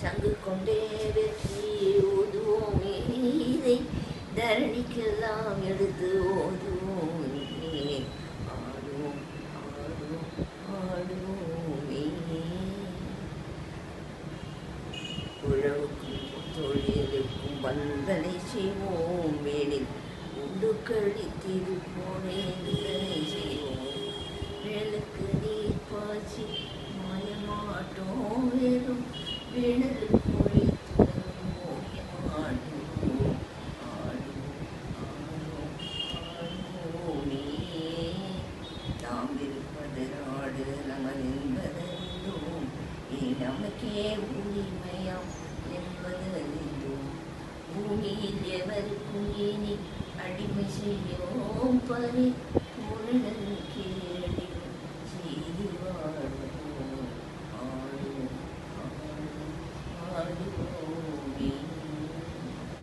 சங்கு கொண்டே வெற்றி ஓதுவோம் இதை தரணிக்கெல்லாம் எடுத்து ஓதுவோம். ஆடுவோம் ஆடுவோம் ஆடுவோமே. உழவுக்கும் தொழில் தொழிலுக்கும் வந்தனை செய்வோம் மேலில். உண்டு கழித்திருப்போனே நிந்தனை செய்வோம். வேலுக்கு நீர் பாய்ச்சி மாயமாட்டோம். வேறும் வேணல் நமக்கே உரிமையா അടിമ ചെയ്യോം പരി മുഴുകൽ കേടി ജീവിവാടും ആടി ആടി ആടി